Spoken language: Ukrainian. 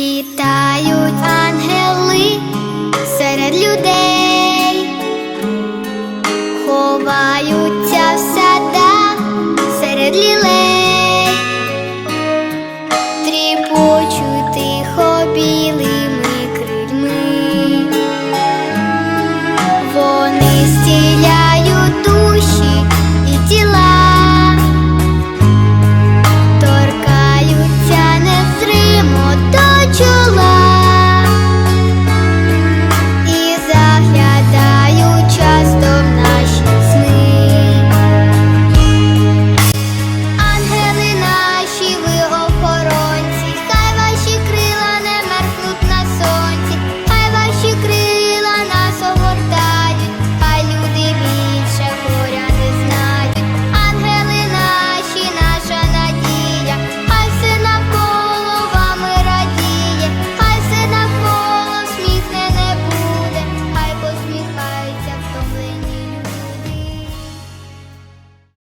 літають ангели серед людей, ховають.